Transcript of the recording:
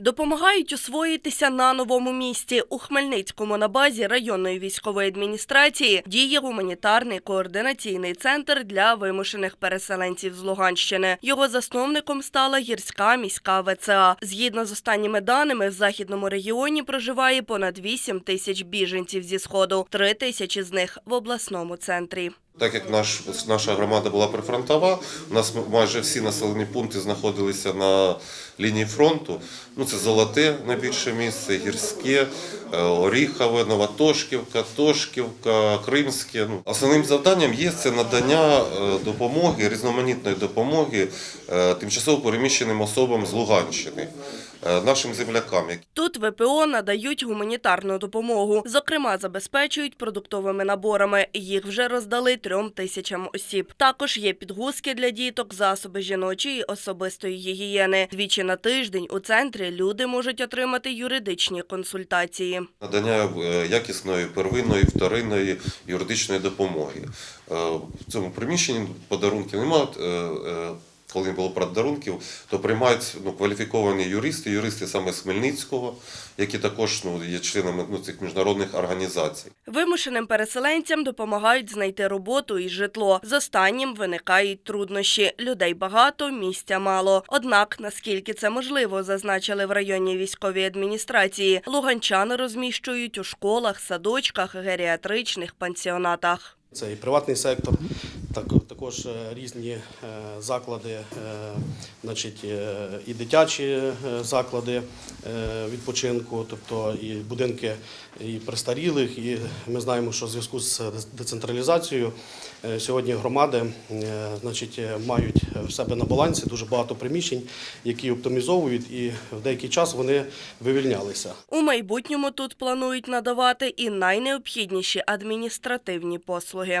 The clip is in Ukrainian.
Допомагають освоїтися на новому місці. У Хмельницькому на базі районної військової адміністрації діє гуманітарний координаційний центр для вимушених переселенців з Луганщини. Його засновником стала гірська міська ВЦА. Згідно з останніми даними, в західному регіоні проживає понад 8 тисяч біженців зі сходу, 3 тисячі з них в обласному центрі. Так як наш, наша громада була прифронтова, у нас майже всі населені пункти знаходилися на лінії фронту. Ну, це Золоте найбільше місце, Гірське, е, Оріхове, Новотошківка, Тошківка, Кримське. Ну, основним завданням є це надання е, допомоги, різноманітної допомоги е, тимчасово переміщеним особам з Луганщини, нашим землякам, Тут ВПО надають гуманітарну допомогу. Зокрема, забезпечують продуктовими наборами. Їх вже роздали трьом тисячам осіб. Також є підгузки для діток, засоби жіночої особистої гігієни. Двічі на тиждень у центрі люди можуть отримати юридичні консультації. надання е, якісної первинної, вторинної юридичної допомоги. Е, В цьому приміщенні подарунків немає. Коли не було подарунків, то приймають ну, кваліфіковані юристи, юристи саме з Хмельницького, які також ну, є членами ну, цих міжнародних організацій. Вимушеним переселенцям допомагають знайти роботу і житло. З останнім виникають труднощі. Людей багато, місця мало. Однак, наскільки це можливо, зазначили в районній військовій адміністрації, луганчани розміщують у школах, садочках, геріатричних пансіонатах. Це і приватний сектор, також е, різні е, заклади, е, значить, і дитячі заклади відпочинку, тобто і будинки і престарілих. І ми знаємо, що в зв'язку з децентралізацією сьогодні громади значить, мають в себе на балансі дуже багато приміщень, які оптимізовують, і в деякий час вони вивільнялися. У майбутньому тут планують надавати і найнеобхідніші адміністративні послуги.